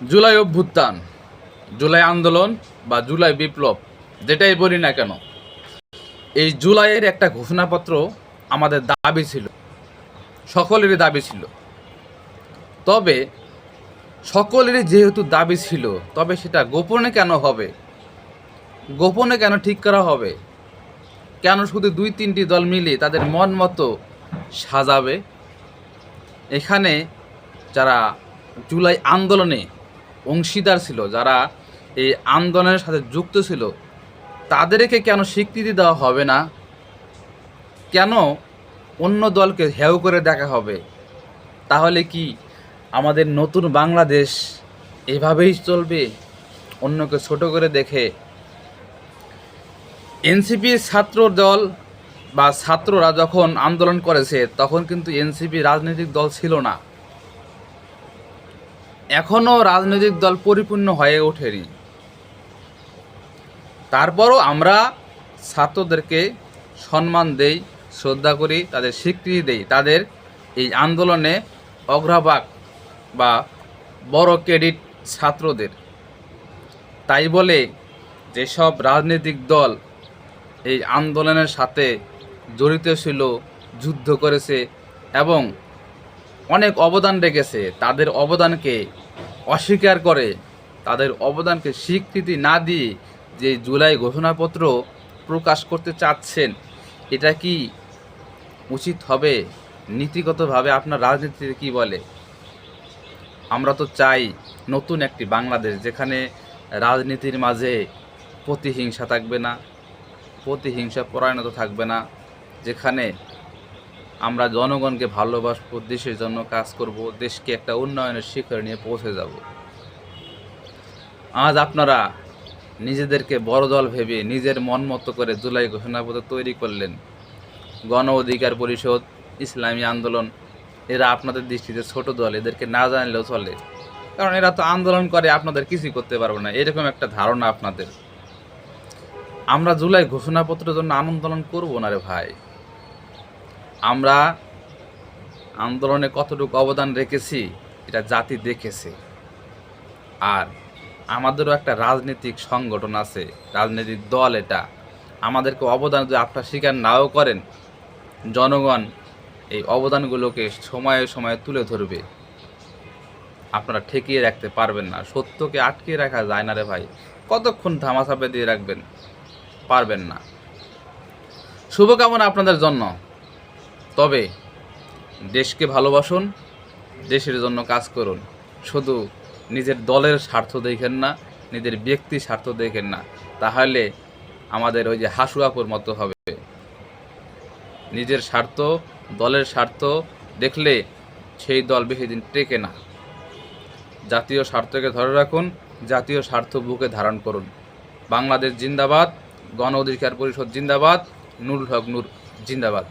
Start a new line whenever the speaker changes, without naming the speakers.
জুলাই অভ্যুত্থান, জুলাই আন্দোলন বা জুলাই বিপ্লব, যেটাই বলি না কেন, এই জুলাইয়ের একটা ঘোষণাপত্র আমাদের দাবি ছিল, সকলেরই দাবি ছিল। তবে সকলেরই যেহেতু দাবি ছিল, তবে সেটা গোপনে কেন হবে? গোপনে কেন ঠিক করা হবে? কেন শুধু দুই তিনটি দল মিলে তাদের মন মতো সাজাবে? এখানে যারা জুলাই আন্দোলনে অংশীদার ছিল, যারা এই আন্দোলনের সাথে যুক্ত ছিল, তাদেরকে কেন স্বীকৃতি দেওয়া হবে না? কেন অন্য দলকে হেউ করে দেখা হবে? তাহলে কি আমাদের নতুন বাংলাদেশ এভাবেই চলবে? অন্যকে ছোট করে দেখে। এনসিপি ছাত্র দল বা ছাত্ররা যখন আন্দোলন করেছে, তখন কিন্তু এনসিপি রাজনৈতিক দল ছিল না। এখনও রাজনৈতিক দল পরিপূর্ণ হয়ে ওঠেনি। তারপরও আমরা ছাত্রদেরকে সম্মান দেই, শ্রদ্ধা করি, তাদের স্বীকৃতি দেই। তাদের এই আন্দোলনে অগ্রভাগ বা বড় ক্রেডিট ছাত্রদের। তাই বলে যেসব রাজনৈতিক দল এই আন্দোলনের সাথে জড়িত ছিল, যুদ্ধ করেছে এবং অনেক অবদান রেখেছে। তাদের অবদানকে অস্বীকার করে, তাদের অবদানকে স্বীকৃতি না দিয়ে যে জুলাই ঘোষণাপত্র প্রকাশ করতে চাচ্ছেন, এটা কি উচিত হবে? নীতিগতভাবে আপনার রাজনীতিতে কি বলে? আমরা তো চাই নতুন একটি বাংলাদেশ যেখানে রাজনীতির মাঝে প্রতিহিংসা থাকবে না, প্রতিহিংসা পরায়ণতা থাকবে না, যেখানে আমরা জনগণকে ভালোবাসবো, দেশের জন্য কাজ করব, দেশকে একটা উন্নয়নের শিখরে নিয়ে পৌঁছে যাব। আজ আপনারা নিজেদেরকে বড় দল ভেবে নিজের মন মতো করে জুলাই ঘোষণাপত্র তৈরি করলেন। গণ অধিকার পরিষদ, ইসলামী আন্দোলন, এরা আপনাদের দৃষ্টিতে ছোট দল, এদেরকে না জানলেও চলে। কারণ এরা তো আন্দোলন করে, আপনাদের কিছুই করতে পারবে না। এরকম একটা ধারণা আপনাদের। আমরা জুলাই ঘোষণাপত্রের জন্য আন্দোলন করব না রে ভাই। আমরা আন্দোলনে কতটুকু অবদান রেখেছি, এটা জাতি দেখেছে। আর আমাদেরও একটা রাজনৈতিক সংগঠন আছে, রাজনৈতিক দল এটা। আমাদেরকে অবদান যদি আপনারা স্বীকার নাও করেন, জনগণ এই অবদানগুলোকে সময়ে সময়ে তুলে ধরবে। আপনারা ঠেকিয়ে রাখতে পারবেন না, সত্যকে আটকে রাখা যায় না রে ভাই। কতক্ষণ ধামাচাপে দিয়ে রাখবেন, পারবেন না। শুভকামনা আপনাদের জন্য। তবে দেশকে ভালোবাসুন, দেশের জন্য কাজ করুন। শুধু নিজের দলের স্বার্থ দেখেন না, নিজের ব্যক্তি স্বার্থ দেখেন না, তাহলে আমাদের ওই যে হাসুয়াপুর মতো হবে। নিজের স্বার্থ, দলের স্বার্থ দেখলে সেই দল বেশি দিন টেকে না। জাতীয় স্বার্থকে ধরে রাখুন, জাতীয় স্বার্থ বুকে ধারণ করুন। বাংলাদেশ জিন্দাবাদ, গণ অধিকার পরিষদ জিন্দাবাদ, নুরুল হক নূর জিন্দাবাদ।